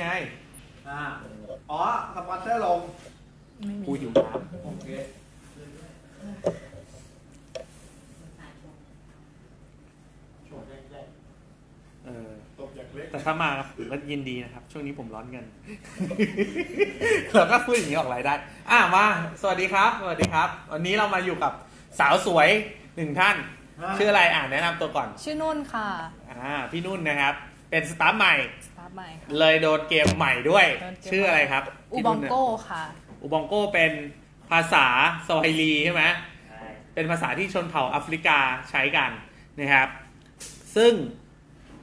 ไง อ่าอ๋อสปอนเซอร์ลงไม่มีกูหิวน้โอเคำเออตบอย่างเล็กแต่ถ้ามาผมก็ยินดีนะครับ ช่วงนี้ผมร้อนเงินเราก็พูดอย่างนี้ออกรายได้ อะมา สวัสดีครับ สวัสดีครับ วันนี้เรามาอยู่กับสาวสวยหนึ่งท่าน ชื่ออะไรอ่านแนะนำตัวก่อน ชื่อนุ่นค่ะ อ่า พี่นุ่นนะครับ เป็นสตาฟใหม่ สตาร์ทใหม่ค่ะ เลยโดนเกมใหม่ด้วย โดนเกม ชื่ออะไรครับอูพี่บอนุ่งนเนี่ย โก้ค่ะอูบองโก้เป็นภาษาสวาฮิลีใช่ไหม เป็นภาษาที่ชนเผ่าแอฟริกาใช้กันนะครับ ซึ่ง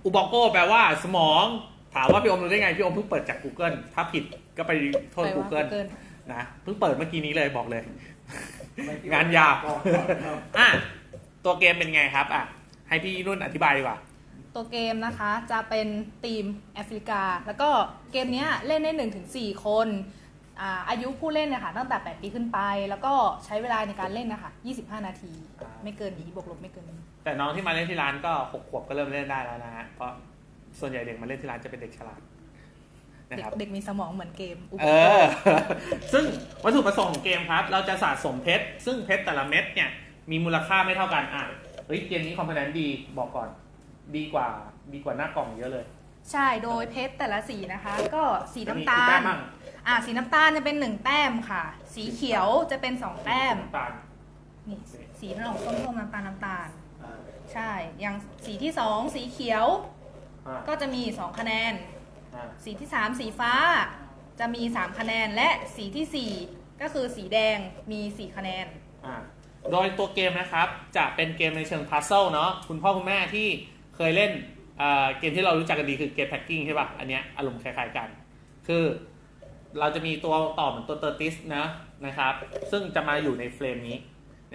อูบองโก้แปลว่าสมอง ถามว่าพี่อมรู้ได้ไง พี่อมเพิ่งเปิดจาก Google ถ้าผิดก็ไปโทษ ไปว่า Google Google นะ เพิ่งเปิดเมื่อกี้นี้เลยบอกเลยทำไมพี่งานยาวบอกก่อนครับอะ ตัวเกมเป็นไงครับ อะ ให้พี่นุ่นอธิบายดีกว่า ตัวเกมนะคะจะเป็นทีมแอฟริกา แล้วก็เกมเนี้ยเล่นได้ 1-4ถึง4คนอ่าอายุผู้เล่นเนี่ยค่ะตั้งแต่ 8 ปีขึ้นไป แล้วก็ใช้เวลาในการเล่นนะคะ25 นาทีอ่าไม่เกินนี้บวกลบไม่เกินนี้ แต่น้องที่มาเล่นที่ร้านก็หกขวบก็เริ่มเล่นได้แล้วนะฮะเพราะส่วนใหญ่เด็กมาเล่นที่ร้านจะเป็นเด็กฉลาดนะเด็กครับเด็กมีสมองเหมือนเกมอุบเอองโก้อซึ่งวัตถุประสงค์ของเกมครับ เราจะสะสมเพชรซึ่งเพชรแต่ละเม็ดเนี่ยมีมูลค่าไม่เท่ากันอะเฮ้ยเกมนี้คอมโพเนนต์ดีบอกก่อน ดีกว่าดีกว่าหน้ากล่องเยอะเลยใช่โดยเพชรแต่ละสีนะคะ ก็สีน้ำตามีกี่แต้ลมบ้างอ่าสีน้ำตาลจะเป็น1แต้มค่ะ สีเขียวจะเป็น2แต้มน้ำตาลนี่สีมันออกส้มๆน้ำตาลน้ำตาล อ่าใช่ อย่างสีที่2สีเขียวอ่าก็จะมี2คะแนน อ่าสีที่3สีฟ้าจะมี3คะแนนและสีทีสี่4ก็คือสีแดงมี4คะแนน อ่าโดยตัวเกมนะครับ จะเป็นเกมในเชิงพัซเซิลเนาะคุณพ่อคุณแม่ที่ เคยเล่นเกมที่เรารู้จักกันดีคือเกมแพ็กกิ้งใช่ป่ะ อันเนี้ยอารมณ์คล้ายๆกัน คือเราจะมีตัวต่อเหมือนตัวเตอร์ติสนะนะครับ ซึ่งจะมาอยู่ในเฟรมนี้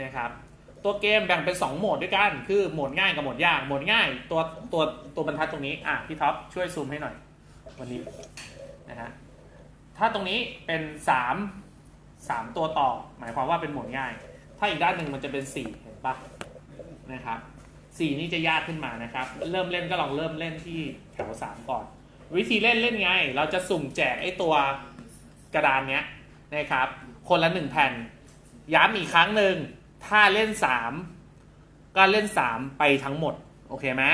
นะครับตัวเกมแบ่งเป็น 2 โหมดด้วยกัน คือโหมดง่ายกับโหมดยาก โหมดง่ายตัวตัวตัวบรรทัดตรงนี้ อะพี่ท็อปช่วยซูมให้หน่อย วันนี้นะฮะ ถ้าตรงนี้เป็น 3 3 ตัวต่อ หมายความว่าเป็นโหมดง่าย ถ้าอีกด้านหนึ่งมันจะเป็น 4 เห็นปะนะครับ สี่นี่จะยากขึ้นมานะครับ เริ่มเล่นก็ลองเริ่มเล่นที่แถว3ก่อน วิธีเล่นเล่นไง เราจะสุ่มแจกไอ้ตัวกระดานเนี้ยนะครับ คนละหนึ่งแผ่น ย้ำอีกครั้งหนึ่งถ้าเล่น3ก็เล่น3ไปทั้งหมด โอเคไหม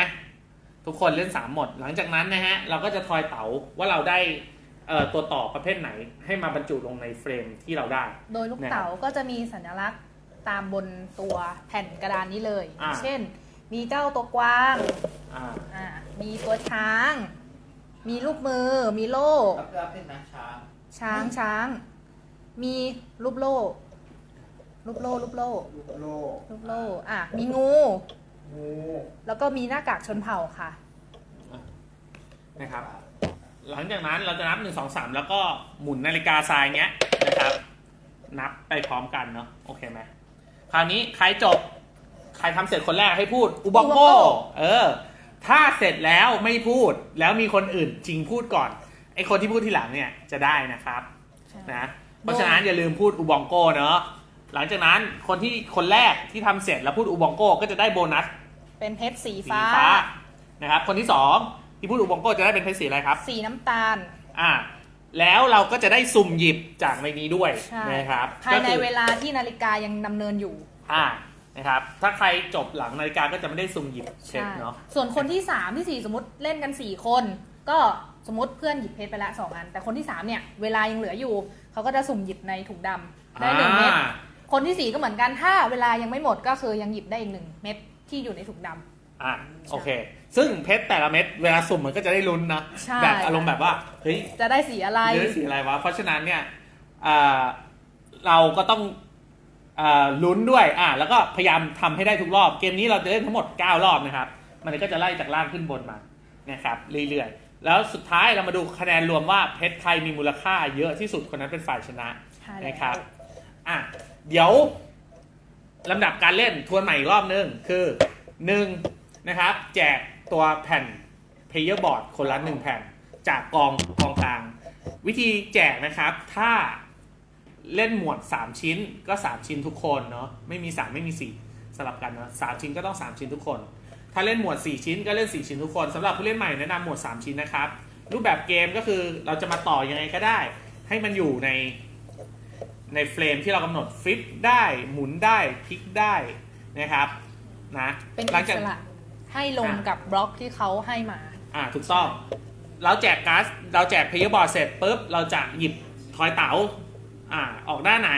ทุกคนเล่น3หมด หลังจากนั้นนะฮะ เราก็จะทอยเต๋าว่าเราได้เอ่อตัวต่อประเภทไหนให้มาบรรจุลงในเฟรมที่เราได้ โดยลูกนะครับเต๋าก็จะมีสัญลักษณ์ตามบนตัวแผ่นกระดานนี้เลยอ่าเช่น มีเจ้าตัวกวางอ่าอ่ามีตัวช้าง มีลูกมือ มีโล่ รับรับเป็นนะช้างช้างช้าง มีรูปโล่รูปโล่รูปโล่ลูกโลรูปโล่อะ มีงู งูแล้วก็มีหน้ากากชนเผ่าค่ะ นะครับ หลังจากนั้นเราจะนับ1 2 3แล้วก็หมุนนาฬิกาทรายเนี้ยนะครับ นับไปพร้อมกันเนาะโอเคไหมคราวนี้ใครจบใค รทำเสร็จคนแรกให้พูดอุบองโก Ubongo เออ ถ้าเสร็จแล้วไม่พูดแล้วมีคนอื่นจริงพูดก่อนไอคนที่พูดทีหลังเนี่ยจะได้นะครับนะเพราะฉะนั้นอย่าลืมพูดอุบองโกเนาะหลังจากนั้นคนที่คนแรกที่ทำเสร็จแล้วพูดอุบองโกก็จะได้โบนัส เป็นเพชรสีสีฟ้าฟ้านะครับ คนที่สองที่พูดอุบองโกจะได้เป็นเพชรสีอะไรครับ สีน้ำตาลอ่าแล้วเราก็จะได้สุ่มหยิบจากในนี้ด้วยใช่นะครับภายในก็คือเวลาที่นาฬิกายังดำเนินอยู่ อ่า นะครับ ถ้าใครจบหลังนาฬิกาก็จะไม่ได้สุ่มหยิบเช็คใช่เนาะ ส่วนคนที่3ที่4สมมติเล่นกัน4คน ก็สมมติเพื่อนหยิบเพชรไปละ2อัน แต่คนที่3เนี่ยเวลายังเหลืออยู่ เขาก็จะสุ่มหยิบในถุงดำได้หนึ่งเม็ดอ่าคนที่4ก็เหมือนกันถ้าเวลายังไม่หมดก็คือยังหยิบได้อีกหนึ่งเม็ดที่อยู่ในถุงดำ อ่าโอเค ซึ่งเพชรแต่ละเม็ดเวลาสุ่มมันก็จะได้ลุ้นนะ ใช่ แบบอารมณ์แบบว่า เฮ้ยจะได้สีอะไร เลือกสีอะไรวะ เพราะฉะนั้นเนี่ยอ่าเราก็ต้องอ่า ลุ้นด้วยอ่าแล้วก็พยายามทำให้ได้ทุกรอบ เกมนี้เราจะเล่นทั้งหมด 9 รอบนะครับ มันก็จะไล่จากล่างขึ้นบนมานะครับเรื่อยๆ แล้วสุดท้ายเรามาดูคะแนนรวมว่าเพชรใครมีมูลค่าเยอะที่สุดคนนั้นเป็นฝ่ายชนะใช่แล้วนะครับอะเดี๋ยวลำดับการเล่นทวนใหม่อีกรอบนึงคือ1นะครับ แจกตัวแผ่น player board คนละ1แผ่น จากกองกองกลาง วิธีแจกนะครับ ถ้า เล่นหมวด 3 ชิ้นก็ 3 ชิ้นทุกคนเนาะไม่มี 3 ไม่มี 4 สลับกันเนาะสามชิ้นก็ต้อง 3 ชิ้นทุกคน ถ้าเล่นหมวด 4 ชิ้นก็เล่น 4 ชิ้นทุกคนสำหรับผู้เล่นใหม่แนะนำหมวด 3 ชิ้นนะครับ รูปแบบเกมก็คือเราจะมาต่อยังไงก็ได้ ให้มันอยู่ในในเฟรมที่เรากำหนดฟลิปได้หมุนได้พลิกได้นะครับนะเป็นหลัอิงจากสระให้ลงอะกับบล็อกที่เขาให้มาอ่าถูกต้องเราแจกการ์ดเราแจกเพย์บอร์ดเสร็จปุ๊บเราจะหยิบทอยเต๋า อ่าออกหน้าไหน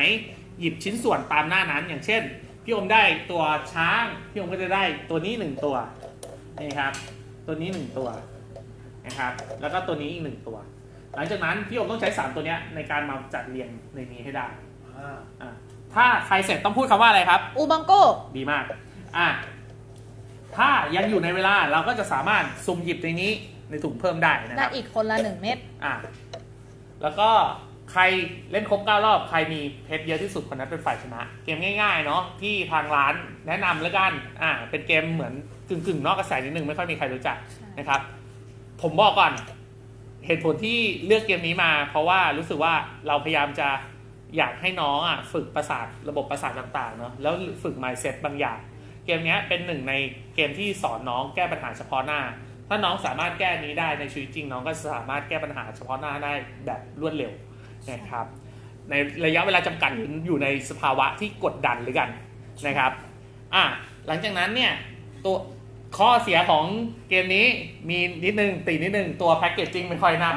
หยิบชิ้นส่วนตามหน้านั้น อย่างเช่น พี่อมได้ตัวช้าง พี่อมก็จะได้ตัวนี้หนึ่งตัวนี่ครับ ตัวนี้หนึ่งตัวนะครับ แล้วก็ตัวนี้อีกหนึ่งตัว หลังจากนั้นพี่อมต้องใช้สามตัวเนี้ยในการมาจัดเรียงในนี้ให้ได้อ่าอ่าถ้าใครเสร็จต้องพูดคำว่าอะไรครับ อูบังโก้ดีมากอะถ้ายังอยู่ในเวลาเราก็จะสามารถสุ่มหยิบในนี้ในถุงเพิ่มได้นะคได้รับอีกคนละหนึ่งเม็ดอะแล้วก็ใค รเล่นครบ 9 รอบใครมีเพชรเยอะที่สุดคนนั้นเป็นฝ่ายชนะ เกมง่ายๆเนาะที่ทางร้านแนะนำแล้วกันอะเป็นเกมเหมือนกึ่งๆนอกกระแสนิดนึงไม่ค่อยมีใครรู้จักนะครับ ผมบอกก่อน เหตุผลที่เลือกเกมนี้มา เพราะว่ารู้สึกว่าเราพยายามจะอยากให้น้องอะฝึกประสาทระบบประสาทต่างๆเนาะแล้วฝึก mindset บางอย่าง เกมเนี้ยเป็นหนึ่งในเกมที่สอนน้องแก้ปัญหาเฉพาะหน้า ถ้าน้องสามารถแก้นี้ได้ในชีวิตจริง น้องก็สามารถแก้ปัญหาเฉพาะหน้าได้แบบรวดเร็ว นะครับ ในระยะเวลาจำกัดอยู่ในสภาวะที่กดดันหรือกันนะครับอะหลังจากนั้นเนี่ยตัวข้อเสียของเกมนี้มีนิดนึงติดนิดนึงตัวแพ็กเกจจิ้งไม่ค่อยน่า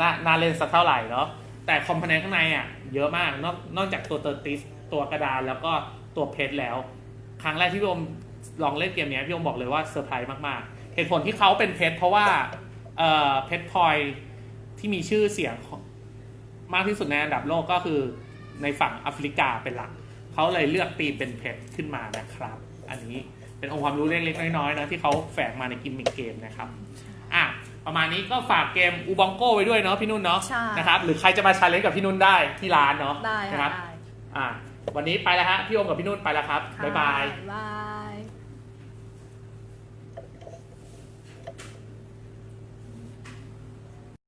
น่าน่าเล่นสักเท่าไหร่เนาะแต่คอมโพเนนต์ข้างในอะเยอะมากนอกนอกจากตัวเตอร์ติสตัวกระดานแล้วก็ตัวเพชรแล้ว ครั้งแรกที่พี่อมลองเล่นเกมเนี้ยพี่อมบอกเลยว่าเซอร์ไพรส์มากๆ เหตุผลที่เขาเป็นเพชรเพราะว่าเอ่อเพชรพลอยที่มีชื่อเสียง มากที่สุดในอันดับโลกก็คือในฝั่งแอฟริกาเป็นหลัก เขาเลยเลือกตีมเป็นเพชรขึ้นมานะครับ อันนี้เป็นองค์ความรู้เล็กๆน้อยๆนะที่เขาแฝงมาในกิมมิคเกมนะครับอะประมาณนี้ก็ฝากเกมอูบองโก้ไว้ด้วยเนาะพี่นุ่นเนาะใช่นะครับหรือใครจะมาชาเลนจ์กับพี่นุ่นได้ที่ร้านเนาะได้นะคค่ะรับได้อะวันนี้ไปแล้วฮะพี่โอมกับพี่นุ่นไปแล้วครับค่ะบ๊ายบาย บ๊ายบาย